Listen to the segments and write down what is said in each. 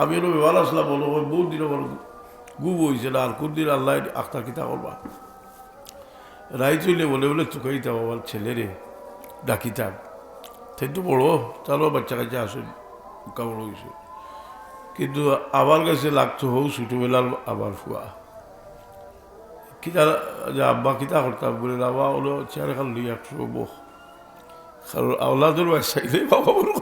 আমি হলো বেবার আসলাম বলো, ওই বহু দিন আমার গু বইছে না আর কোন দিন আল্লাহ আখতা কিতা করবা রাই চলে বলে বলে চুকাইতাম আমার ছেলেরে ডাকিতাম তো বড় তারও বাচ্চা কাছে আসেন কামড় হয়েছে কিন্তু আমার কাছে লাগতো হোক ছোটোবেলার আমার ফুয়া কিতা, যে আব্বা কিতা করতাম বলে আব্বা হলো চেয়ার খাল নিয়ে একশো বহ কারণ আওলাদের বাচ্চাইলে বাবা, বলে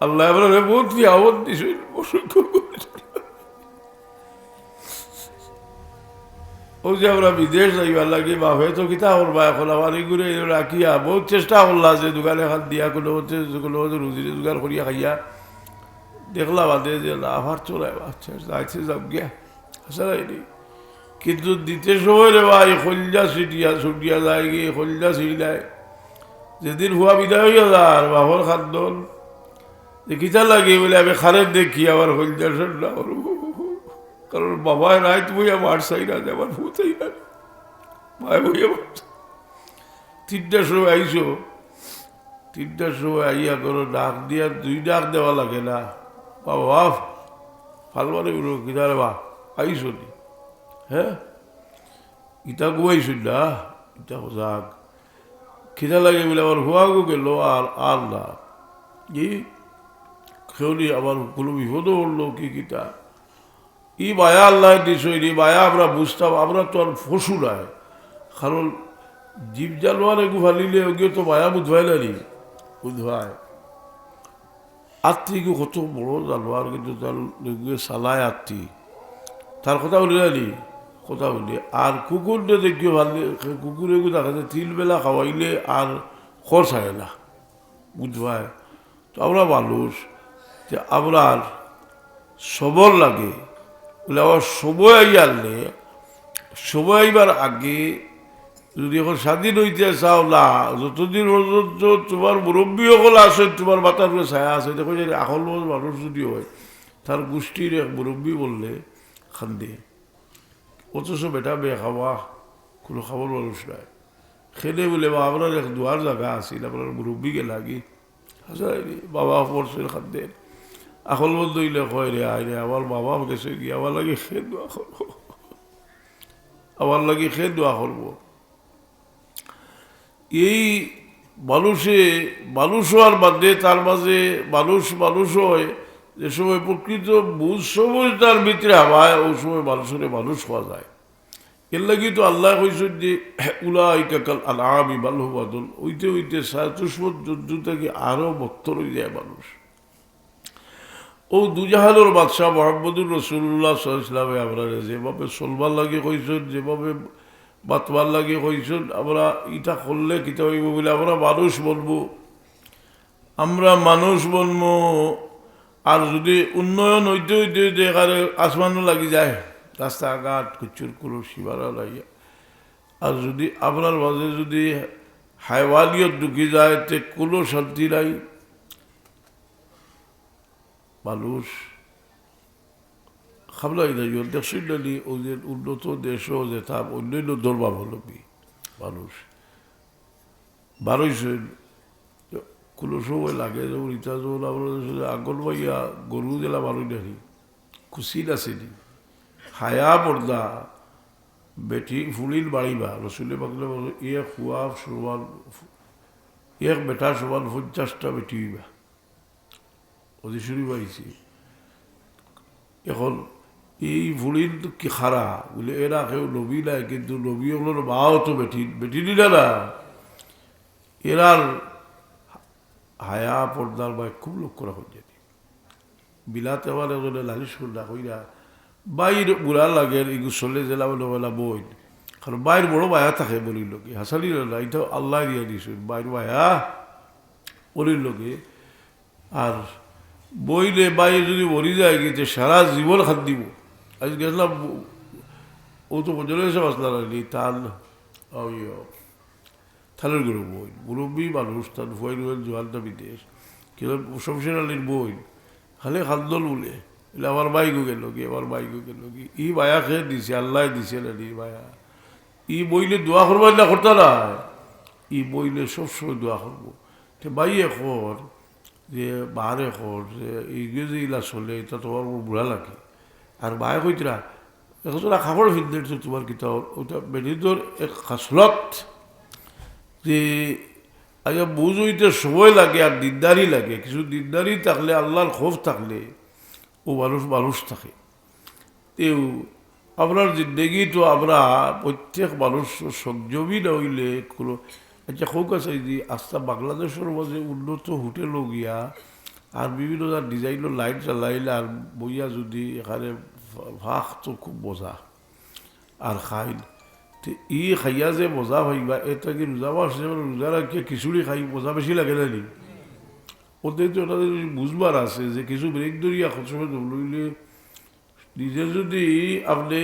আল্লাহ এবার বহুত কি আওয়াজ দিছে অসংখ্য ও যে আমরা বিদেশ যাইবার লাগে বাপে তো কিতা করবা এখন আমার এগুলো রাখিয়া বহুত চেষ্টা করলা যে দোকানে হাত দিয়া কোনো হচ্ছে কোনো হচ্ছে রুজি রোজগার করিয়া খাইয়া। দেখলা বাদে যে আবার চলে আচ্ছা যাইছে যাব গিয়া। আসা যায়নি কিন্তু দিতে সময় রে ভাই হলজা ছিটিয়া ছুটিয়া যায় গিয়ে হলজা ছিটায় যেদিন হুয়া বিদায় হইয়া যার বাপর খাদ্যন কিতা লাগে বলে আমি খারের দেখি আবার হলজা সন্ধ্যা কারণ বাবায় রাত বইয়া মার চাই না আমার ভূতাই না। মায় বইয়া মার তিনটার সময় আইসো তিনটার সময় আইয়া করো ডাক দিয়া দুই ডাক দেওয়া লাগে না। বাবা ফালবারে উলো কিনারে বা আইসো নি? হ্যাঁ? ইটা গুয়াইছো না? ইটা যাক। খিদা লাগে বলে আমার হুয়াগো গেল আর আর না। খেউলি আবার কোনো বিপদও হলো কি কিটা ই মায়া আল্লাহ দিছই ই মায়া আমরা বুঝতাম, আমরা তো আর ফসু নাই। কারণ জীব জানোয়ার এগু ফালিলে ওকে তো মায়া বুধবাই নানি বুধবাই আত্মীকে কত বড় জানোয়ার, কিন্তু তার চালায় আত্মী। তার কথা বলি নানি কথা বলি আর কুকুরটা দেখিও ভালো কুকুর এগু দেখা যায় তিল বেলা খাওয়াইলে আর খরচ হয় না। বুধবাই তো আমরা মানুষ। যে আমরা সবর লাগে। বলে আবার সময় আইয়ালে সময় আইবার আগে যদি এখন স্বাধীন হইতে চাও, না, যতদিন পর্যন্ত তোমার মুরব্বী সকল আছে, তোমার মাথার উপরে ছায়া আছে, দেখো যে আসল মানুষ যদি হয়, তার গোষ্ঠীর এক মুরব্বী বললে, খান্দে, অথচ বেটা বেয়ে খাওয়া, কোনো খাবার মানুষ নাই। খেলে বলে বা আপনার এক দুয়ার জায়গা আছিল আপনার মুরব্বীকে লাগি বাবা পড়ছিল খাদ্যের আকল বন্ধ হইলে কয় রে, আয় রে, আমার বাবা গেছে কি আমার লাগে খেয়ে দোয়া করব আমার লাগে খেয়ে দোয়া করব এই মানুষে মানুষ হওয়ার বাদে তার মাঝে মানুষ মানুষ হয়, যে সময় প্রকৃত বুঝ সময় তার ভিতরে হাওয়ায় ওই সময় মানুষের মানুষ হওয়া যায়। এর লাগি তো আল্লাহ কইছেন যে উলা ইকাকাল আলামি ভালো বাদল ওইতে ওইতে সাতুষ্মত যুদ্ধ থেকে আরও বক্তর হয়ে যায় মানুষ। ও দুজাহানোর বাদশাহ মোহাম্মদুর রসুল্লাহ সাল্লামে আমরা যেভাবে চলবার লাগে কইছেন, যেভাবে বাতবার লাগে কইছেন, আমরা ইটা করলে কিতা হইব বলে আমরা মানুষ বলব আমরা মানুষ বলব আর যদি উন্নয়ন হইতে হইতে হইতে এখানে আসমানও লাগি যায়, রাস্তাঘাট কুচুর কুরু শিবারা লাগিয়া। আর যদি আপনার মাঝে যদি হাইওয়ালিয়ত ঢুকি যায়, তে কোনো শান্তি নাই। মানুষ খাবলাই নাই দেখছেন নানি ওদের উন্নত দেশও যেতাম অন্যান্য ধর্মাবলম্বী মানুষ। বারোইছেন কোনো সময় লাগে যেমন ইটা, যেমন আমরা আগল মাইয়া গরু জেলা মানুষ নাকি খুশি নাছিনি হায়া পর্দা বেটি ফুলিল বাড়িবা, রসুলে বলো ইয়ে খুয়া সমান, এক বেটা সমান পঞ্চাশটা বেটি হইবা। ওদের শুরু পাইছি এখন এই ভুলিন কি খারা? বলে, এরা কেউ নবী নাই, কিন্তু নবী হলো মাও তো বেটি বেটি নিলে না। এরার হায়া পর্দার বা খুব লক্ষ্য রাখা যায় বিলাতে আমার এজনে লালিশ করলা, কইরা, বাইর বুড়া লাগে এগু চলে জেলা বলে বলা বই। কারণ বাইর বড় বায়া থাকে বলির লোকে হাসালি না, এটা আল্লাহ দিয়ে দিছে, বাইর বায়া বলির লোকে আর বইলে বাইরে যদি মরি যায় গেছে, সারা জীবন খাত দিব। আজ গেছিলাম ও তো বছর এসে বাসলা লাগলি তার ওই থালের গরু বই মুরব্বী মানুষ, তার ভয় রয়েল জোয়ানটা বিদেশ কিন্তু শমশের আলীর বই খালি খান্দল বলে, এলে আমার বাইকও গেল কি, আমার বাইকও গেল কি? ই মায়া খেয়ে দিছে, আল্লাহ দিছে না নি মায়া। ই বইলে দোয়া করবার না করতে না ই বইলে সবসময় দোয়া করব। বাই এখন যে বাহারে খর যে এইগুলো যে ইলা চলে, এটা তোমার বড় বুড়া লাগে। আর বায়ে কইতরা এখন তোরা খাবার ফিরদের তো তোমার কিতা ওটা বেডিদর এক খাসলত যে আচ্ছা বুঝ হইতে সময় লাগে আর দিনদারি লাগে। কিছু দিনদারি থাকলে আল্লাহর খোফ থাকলে, ও মানুষ মানুষ থাকে। তেও আপনার জিন্দগি তো আমরা প্রত্যেক মানুষ সংযমী না হইলে কোনো আচ্ছা হোক আছে যে আস্তা বাংলাদেশের মাঝে উন্নত হোটেল গিয়া, আর বিভিন্ন ডিজাইনের লাইট চালাইলে আর বইয়া যদি এখানে ভাগ তো খুব মজা। আর খাইল তো ই খাইয়া যে মজা ভাইবা এটা কি রোজা মাস রোজা রাখিয়া খিচুড়ি খাই মজা বেশি লাগে না নি? ওদের তো ওনাদের বুঝবার আছে যে কিছু ব্রেক ধরিয়া খরচমে দৌড়লে নিজে যদি আপনি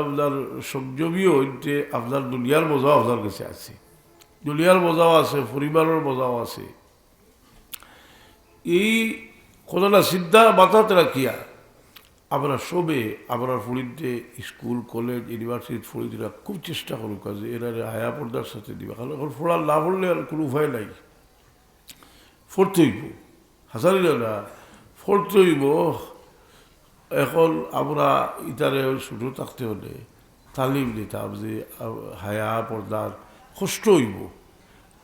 আপনার সংযমী হইতে আপনার দুনিয়ার মজাও আপনার কাছে আছে। দুনিয়ার মজাও আছে পরিবারের মজাও আছে। এই কথাটা চিন্তা মাথাতে রাখিয়া আমরা সবে আমরা ফুড়িতে স্কুল, কলেজ ইউনিভার্সিটি ফুড়িরা খুব চেষ্টা করুক কাজে এরা হায়া পর্দার সাথে দিবা। কারণ এখন ফোড়া না পড়লে আর কোনো উপায় নাই। ফোরতে হইব হাসারি না ফোরতে হইব এখন আমরা ইতারে ছোটো থাকতে হলে, তালিম দিতাম যে হায়া পর্দার কষ্ট হইব।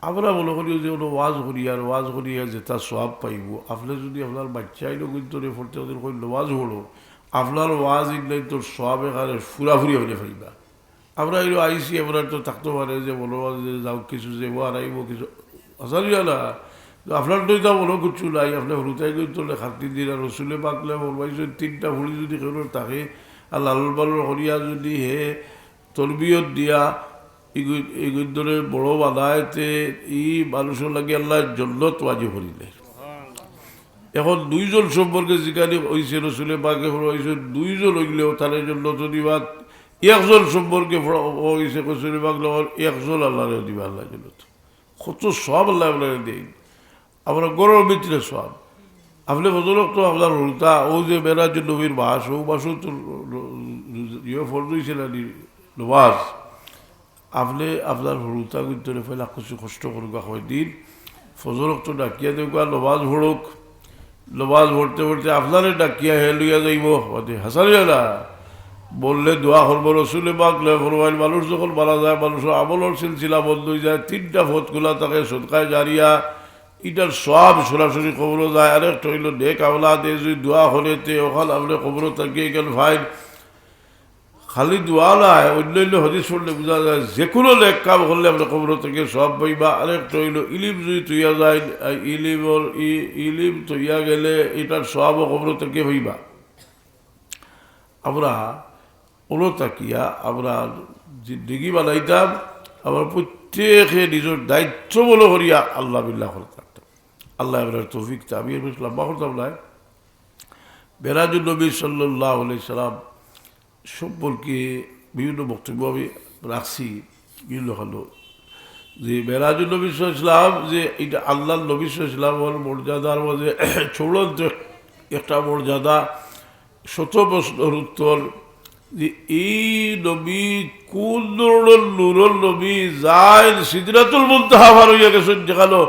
আমরা মনে করি যে কোনো ওয়াজ করিয়ার ওয়াজ করিয়া যে তার সব পাইব। আপনি যদি আপনার বাচ্চাই লোক কিন্তু পড়তে ওদের কই ওয়াজ হলো। আপনার ওয়াজ ইগলাই তোর সব এখানে ফুরাফুরি হইলে পাইবা আমরা এগুলো আইসি আমরা তো থাকতে পারে যে বলো যে যাও কিছু যে ও আনাইব কিছু আসারিয়া না আপনার তো এটা মনে করছ নাই আপনার হলুতাই করে তোলে খাতি আর রসুলে পাকলে বলবাইছে তিনটা ভুড়ি যদি কেউ থাকে, আর লালন পালন করিয়া যদি হে তরবিয়ত দিয়া এগুলো বড় বানাইতে ই মানুষের লাগে আল্লাহ জন্নত ওয়াজি করিলে এখন দুইজন সম্পর্কে যেখানে হয়েছে রসুলে পাকে হয়েছে দুইজন হইলেও তাদের জন্য দিবা একজন সম্পর্কে হয়েছে রসুলে পাক একজন আল্লাহ দিবা, আল্লাহ জন্য কত সব আল্লাহ আপনার দেয় আমরা গরম ভিতরে সব আপনি বদলক তো আপনার হলতা, ও যে মেরাজ নবীর বাস, ও বাসও তো ইয়ে ফর্দ হয়েছিল নবাজ আপনি আপনার হলুতা কিন্তু ফেলে কিছু কষ্ট করুক হয় দিন ফজরক তো ডাকিয়া দেওয়া নবাজ ভরুক নমাজ পড়তে পড়তে আপনারে ডাকিয়া হে লইয়া যাইব হাসালিয়া না বললে দোয়া করব রসুলে বাকলে ফরমাইল মানুষ যখন মারা যায় মানুষের আমলের সিলসিলা বন্ধ হয়ে যায় তিনটা ফতগুলা তাকে সদকায় জারিয়া এটার সব সরাসরি খবর যায় আরেকটা হইল নেক আমলা দিয়ে যদি দোয়া হলেতে ওখানে আপনি খবর থাকিয়ে গেল ফাইন খালি দোয়া নাই অন্য অন্য হদিস পড়লে বোঝা যায় যে কোনো লেখ কাম করলে আপনার খবর থেকে সব পাইবা আরেকটা হইল, ইলিম যদি তুইয়া যায় ইলিমর ইলিম তৈয়া গেলে এটার সব খবর থেকে হইবা। আমরা ওলো তাকিয়া, আমরা জিন্দিগি বানাইতাম, আমরা প্রত্যেকে নিজের দায়িত্ব বলে করিয়া আল্লাহ বিল্লাহ করে থাকতাম আল্লাহ আপনার তৌফিক আমি লম্বা করতাম না। বেরাজুল নবী সাল্লাহ সাল্লাম সম্পর্কে বিভিন্ন বক্তব্য আমি রাখছি। বিভিন্ন হলো? যে মেরাজুল নবী ইসলাম যে এটা আল্লাহ নবী ইসলামের মর্যাদার মধ্যে চূড়ান্ত একটা মর্যাদা শত প্রশ্নের উত্তর। যে এই নবী কোন ধরনের নুরল নবী যায় সিদ্ধাতুল মুন্তাহা ভার হইয়া গেছেন যেখানে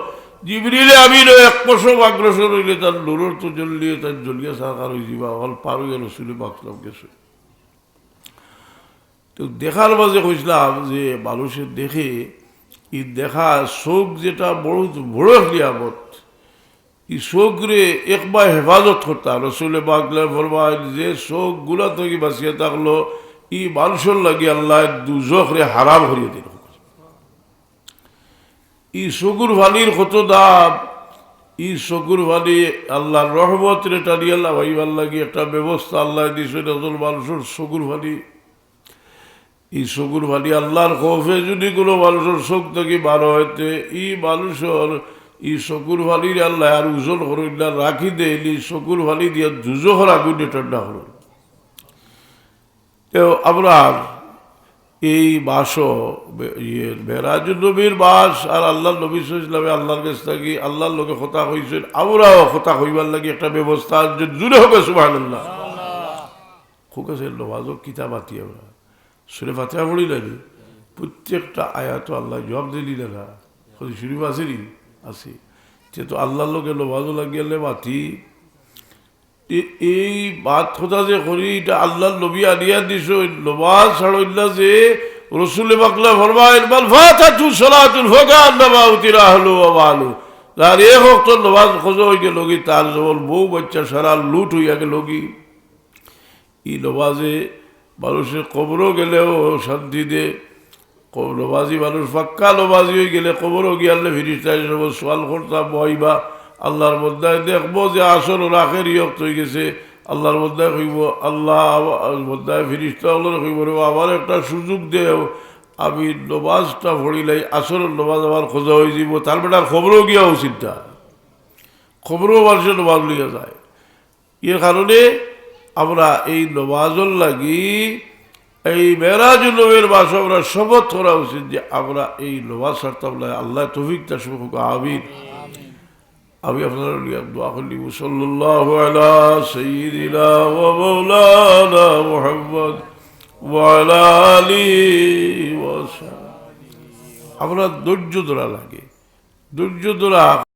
জিবরিলে আমি এক পশম অগ্রসর হইলে তার নুরর তো জ্বলিয়ে তার জ্বলিয়ে সাকার হয়ে যাবা অল পার হইয়া রসুলে বাকলাম গেছে। তো দেখার মাঝে কইছিলাম যে মানুষের দেখে এই দেখা শোক যেটা বড় বড় নিয়ামত। এই শোকরে একবার হেফাজত করতাম। রসুলে বাগলে ফরমাই যে শোকগুলা থেকে বাঁচিয়ে থাকল ই মানুষের লাগে আল্লাহ দুজখরে হারাম করিয়ে দিল। ই শকুর ভালির কত দাম ই শকুর ভালি আল্লাহর রহমত রে টানিয়ে আল্লাহ ভাইবার লাগে একটা ব্যবস্থা আল্লাহ দিয়েছে মানুষের শকুর ভালি এই শকুর ভালি আল্লাহর খোফে যদি কোনো মানুষের শোক থেকে বার হইতে ই মানুষের ই শকুর ভালির আল্লাহ আর উজল হরইল্লা রাখি দে এই শকুর ভালি দিয়ে জুজো হর আগুনে ঠান্ডা হল। আমরা এই বাস ইয়ে মেরাজ নবীর বাস আর আল্লাহ নবী ইসলামে আল্লাহর কাছ থাকি আল্লাহর লোকে কথা হয়েছেন আমরাও কথা হইবার লাগে একটা ব্যবস্থা জুড়ে হোক সুবাহ আল্লাহ হোক আছে নবাজও কিতাব আতি আমরা। সুরে ফাতেহা পড়ি না প্রত্যেকটা আয়াত আল্লাহ জবাব দিলি না। শুরু আসেনি আছে সে তো আল্লাহর লোকে লোভাজও লাগিয়ালে মাতি এ- এই বাত কথা যে করি, এটা আল্লাহর নবী আনিয়া দিছ নমাজ ছাড়ইলা যে রসুলে বাকলা ফরমাইল বাল ফাতাতু সালাতুল ফাকা আন্নামা উতিরা হলো আমালু আর এক ওয়াক্ত নমাজ খোঁজো হয়ে গেল তার যেমন বউ বাচ্চা সারা লুট হইয়া গেল ই নমাজে মানুষের কবরও গেলেও শান্তি দে। কব- নমাজি মানুষ পাক্কা নমাজি হয়ে গেলে কবরও গিয়ালে ফিরিস্তায় সোয়াল করতাম বইবা আল্লাহর মধ্যে দেখব যে আসল রাখের ইয়ক হয়ে গেছে। আল্লাহর মধ্যে কইব, আল্লাহ মধ্যে ফিরিস্তা হলো কইব, রে আমার একটা সুযোগ দেও। আমি নমাজটা পড়িলাই আসল নমাজ আমার খোঁজা হয়ে যাব তার বেটার খবরও গিয়া উচিতটা খবরও মানুষের নমাজ লিয়া যায়। এর কারণে আমরা এই নমাজল লাগি, এই মেরাজুল নবীর বাস আমরা শপথ করা উচিত যে আমরা এই নমাজ সারতাম না আল্লাহ তফিক তার সুখ আমিন। আমি আপনার লিয়া দোয়া করি মুসল্লাহ আলা সঈদিনা ও মৌলানা মোহাম্মদ ওয়ালা আলী ওয়াসাল্লাম আমরা ধৈর্য ধরা লাগে, ধৈর্য ধরা